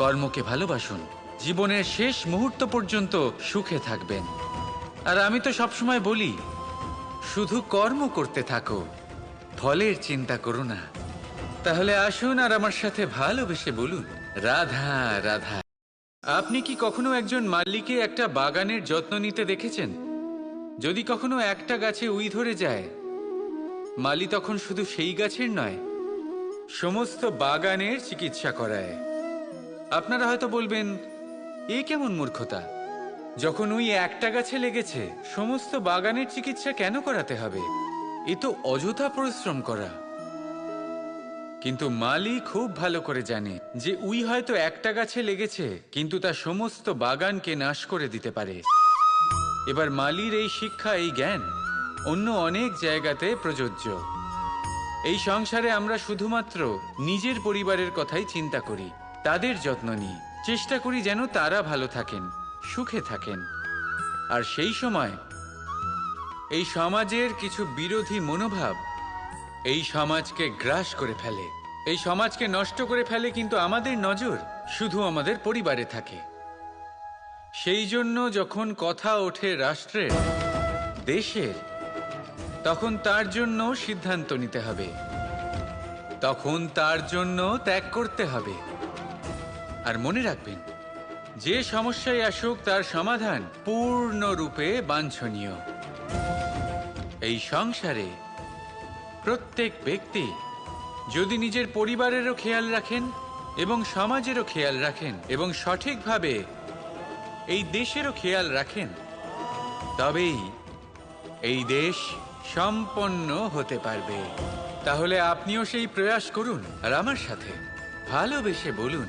কর্মকে ভালোবাসুন। জীবনের শেষ মুহূর্ত পর্যন্ত সুখে থাকবেন। আর আমি তো সবসময় বলি, শুধু কর্ম করতে থাকো, ফলের চিন্তা করো না। তাহলে আসুন আর আমার সাথে ভালোবেসে বলুন, রাধা রাধা। আপনি কি কখনো একজন মালিকে একটা বাগানের যত্ন নিতে দেখেছেন? যদি কখনো একটা গাছে উই ধরে যায়, মালি তখন শুধু সেই গাছের নয়, সমস্ত বাগানের চিকিৎসা করায়। আপনারা হয়তো বলবেন, এ কেমন মূর্খতা? যখন ওই একটা গাছে লেগেছে, সমস্ত বাগানের চিকিৎসা কেন করাতে হবে? এ তো অযথা পরিশ্রম করা। কিন্তু মালি খুব ভালো করে জানে যে উই হয়তো একটা গাছে লেগেছে, কিন্তু তা সমস্ত বাগানকে নাশ করে দিতে পারে। এবার মালির এই শিক্ষা এই জ্ঞান, অন্য অনেক জায়গাতে প্রযোজ্য। এই সংসারে আমরা শুধুমাত্র নিজের পরিবারের কথাই চিন্তা করি। তাদের যত্ন নিই চেষ্টা করি যেন তারা ভালো থাকেন, সুখে থাকেন। আর সেই সময় এই সমাজের কিছু বিরোধী মনোভাব এই সমাজকে গ্রাস করে ফেলে। এই সমাজকে নষ্ট করে ফেলে কিন্তু আমাদের নজর শুধু আমাদের পরিবারে থাকে। সেই জন্য যখন কথা ওঠে রাষ্ট্রের, দেশের, তখন তার জন্য সিদ্ধান্ত নিতে হবে। তখন তার জন্য ত্যাগ করতে হবে। আর মনে রাখবেন, যে সমস্যায় আসুক তার সমাধান পূর্ণরূপে বাঞ্ছনীয়। এই সংসারে প্রত্যেক ব্যক্তি যদি নিজের পরিবারেরও খেয়াল রাখেন এবং সমাজেরও খেয়াল রাখেন এবং সঠিকভাবে এই দেশেরও খেয়াল রাখেন, তবেই এই দেশ সম্পন্ন হতে পারবে। তাহলে আপনিও সেই প্রয়াস করুন আর আমার সাথে ভালোবেসে বলুন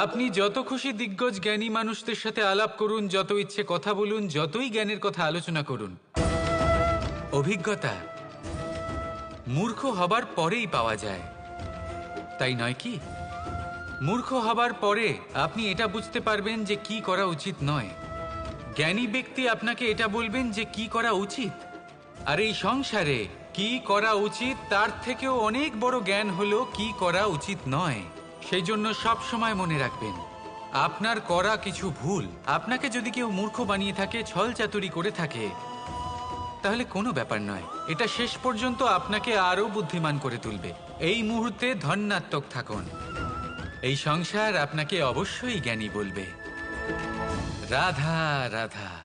আপনি যত খুশি দিগ্গজ জ্ঞানী মানুষদের সাথে আলাপ করুন, যত ইচ্ছে কথা বলুন, যতই জ্ঞানের কথা আলোচনা করুন। অভিজ্ঞতা মূর্খ হবার পরেই পাওয়া যায়। তাই নয় কি? মূর্খ হবার পরে আপনি এটা বুঝতে পারবেন যে কি করা উচিত নয়। জ্ঞানী ব্যক্তি আপনাকে এটা বলবেন যে কি করা উচিত। আর এই সংসারে কি করা উচিত, তার থেকেও অনেক বড় জ্ঞান হলো কি করা উচিত নয়। সেই জন্য সব সময় মনে রাখবেন, আপনার করা কিছু ভুল, আপনাকে যদি কেউ মূর্খ বানিয়ে থাকে, ছল চাতুরি করে থাকে, তাহলে কোনো ব্যাপার নয়। এটা শেষ পর্যন্ত আপনাকে আরও বুদ্ধিমান করে তুলবে। এই মুহূর্তে ধন্যাত্মক থাকুন। এই সংসার আপনাকে অবশ্যই জ্ঞানী বলবে। রাধা রাধা।